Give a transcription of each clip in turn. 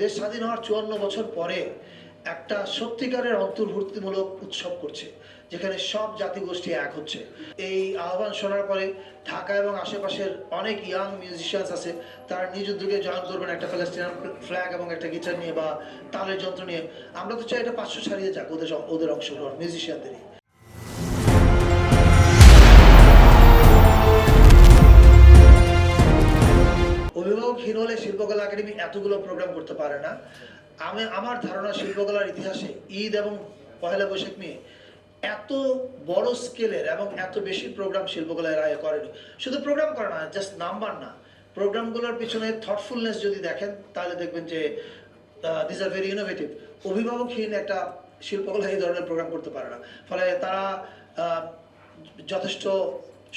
দেশ স্বাধীন হওয়ার চুয়ান্ন বছর পরে একটা সত্যিকারের অন্তর্ভুক্তিমূলক উৎসব করছে, যেখানে সব জাতিগোষ্ঠী এক হচ্ছে। এই আহ্বান শোনার পরে ঢাকা এবং আশেপাশের অনেক ইয়াং মিউজিশিয়ানস আছে, তারা নিজ উদ্যোগে জয়েন করবেন একটা প্যালেস্টিনান ফ্ল্যাগ এবং একটা গিটার নিয়ে বা তালের যন্ত্র নিয়ে। আমরা তো চাই এটা পাঁচশো ছাড়িয়ে যাক, ওদের ওদের অংশগ্রহণ মিউজিশিয়ানদেরই অভিভাবকহীন হলে শিল্পকলা একাডেমি এতগুলো প্রোগ্রাম করতে পারে না। আমি, আমার ধারণা শিল্পকলার ইতিহাসে ঈদ এবং পহেলা বৈশাখ নিয়ে এত বড় স্কেলের এবং এত বেশি প্রোগ্রাম শিল্পকলা এর আগে করেনি। শুধু প্রোগ্রাম করে না জাস্ট নাম্বার না। প্রোগ্রামগুলোর পিছনে থটফুলনেস যদি দেখেন, তাহলে দেখবেন যে দিস আর ভেরি ইনোভেটিভ অভিভাবকহীন একটা শিল্পকলা এই ধরনের প্রোগ্রাম করতে পারে না। ফলে তারা যথেষ্ট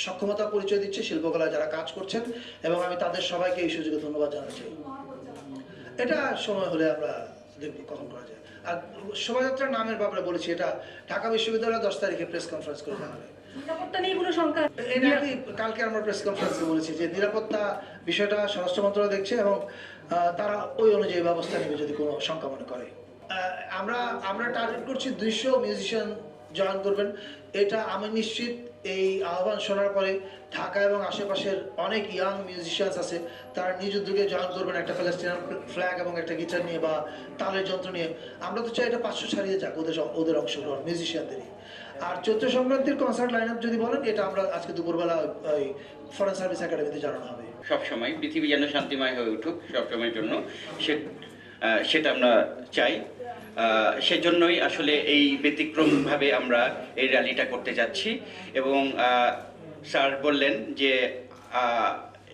সক্ষমতা পরিচয় দিচ্ছে শিল্পকলায় যারা কাজ করছেন এবং আমি তাদের সবাইকে এই সুযোগে ধন্যবাদ জানাতে চাই এটা সময় হলে আমরা দেখব কখন করা যায়। আর শোভাযাত্রার নামের ব্যাপারে বলেছি এটা ঢাকা বিশ্ববিদ্যালয় দশ তারিখে প্রেস কনফারেন্স করে জানাবে। এটা আমি কালকে আমরা প্রেস কনফারেন্সে বলেছি যে নিরাপত্তা বিষয়টা স্বরাষ্ট্র মন্ত্রণালয় দেখছে এবং তারা ওই অনুযায়ী ব্যবস্থা নেবে যদি কোনো শঙ্কা মনে করে। আমরা আমরা টার্গেট করছি দুইশো মিউজিশিয়ান জয়েন করবেন। এটা আমি নিশ্চিত এই আহ্বান শোনার পরে ঢাকা এবং আশেপাশের অনেক ইয়াং মিউজিশিয়ানস আছে, তারা নিজ উদ্যোগে জয়েন করবেন একটা প্যালেস্টিনান ফ্ল্যাগ এবং একটা গিটার নিয়ে বা তালের যন্ত্র নিয়ে। আমরা তো চাই এটা পাঁচশো ছাড়িয়ে যাক ওদের ওদের অংশগ্রহণ মিউজিশিয়ানদেরই আর চৈত্র সংক্রান্তির কনসার্ট লাইন যদি বলেন, এটা আমরা আজকে দুপুরবেলা ওই ফরেন সার্ভিস একাডেমিতে জানানো হবে। সবসময়, পৃথিবী যেন শান্তিময় হয়ে উঠুক সবসময়ের জন্য, সে সেটা আমরা চাই। সেজন্যই আসলে এই ব্যতিক্রমভাবে আমরা এই র্যালিটা করতে যাচ্ছি এবং স্যার বললেন যে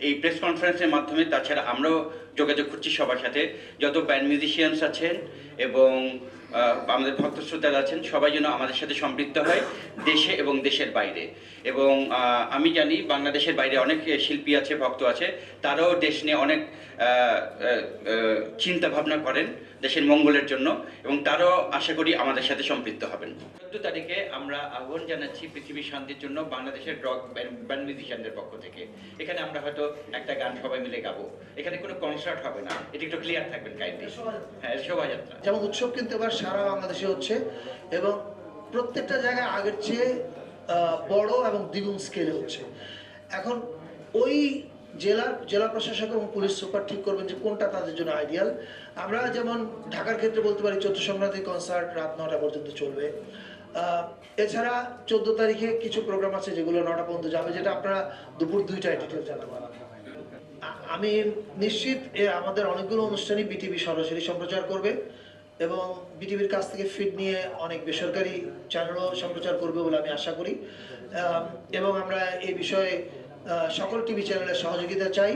এই প্রেস কনফারেন্সের মাধ্যমে তাছাড়া আমরাও যোগাযোগ করছি সবার সাথে। যত ব্যান্ড মিউজিশিয়ানস আছেন এবং আমাদের ভক্ত শ্রোতারা আছেন সবাই যেন আমাদের সাথে সম্পৃক্ত হয় দেশে এবং দেশের বাইরে। এবং আমি জানি বাংলাদেশের বাইরে অনেক শিল্পী আছে ভক্ত আছে তারাও দেশ নিয়ে অনেক চিন্তা ভাবনা করেন দেশের মঙ্গলের জন্য এবং তারাও আশা করি আমাদের সাথে সম্পৃক্ত হবেন। চোদ্দ তারিখে আমরা আহ্বান জানাচ্ছি পৃথিবীর শান্তির জন্য বাংলাদেশের রক ব্যান্ড মিউজিশিয়ানদের পক্ষ থেকে। এখানে আমরা হয়তো একটা গান সবাই মিলে গাবো। এখানে কোনো কনসার্ট হবে না। এটা একটু ক্লিয়ার থাকবেন কাইন্ডলি হ্যাঁ শোভাযাত্রা। যেমন উৎসব কিন্তু এবার সারা বাংলাদেশে হচ্ছে এবং প্রত্যেকটা জায়গায় আগের চেয়ে বড় এবং দ্বিগুণ স্কেলে হচ্ছে। এখন ওই জেলার জেলা প্রশাসক এবং পুলিশ সুপার ঠিক করবেন যে কোনটা তাদের জন্য আইডিয়াল আমরা যেমন ঢাকার ক্ষেত্রে বলতে পারি চৈত্র সংক্রান্তি কনসার্ট রাত নটা পর্যন্ত চলবে। এছাড়া চোদ্দ তারিখে কিছু প্রোগ্রাম আছে যেগুলো নটা পর্যন্ত যাবে, যেটা আপনারা দুপুর দুইটায় ডিটেল জানাবেন আ- আমি নিশ্চিত আমাদের অনেকগুলো অনুষ্ঠানই বিটিভি সরাসরি সম্প্রচার করবে। এবং বিটিভির কাছ থেকে ফিড নিয়ে অনেক বেসরকারি চ্যানেলও সম্প্রচার করবে বলে আমি আশা করি। এবং আমরা এই বিষয়ে সকল টিভি চ্যানেলের সহযোগিতা চাই।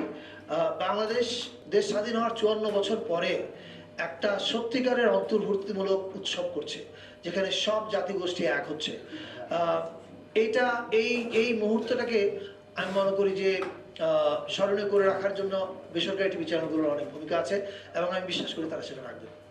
বাংলাদেশ দেশ স্বাধীন হওয়ার চুয়ান্ন বছর পরে একটা সত্যিকারের অন্তর্ভুক্তিমূলক উৎসব করছে, যেখানে সব জাতিগোষ্ঠী এক হচ্ছে। এইটা, এই এই মুহূর্তটাকে আমি মনে করি যে স্মরণীয় করে রাখার জন্য বেসরকারি টিভি চ্যানেলগুলোর অনেক ভূমিকা আছে এবং আমি বিশ্বাস করি তারা সেটা রাখবে।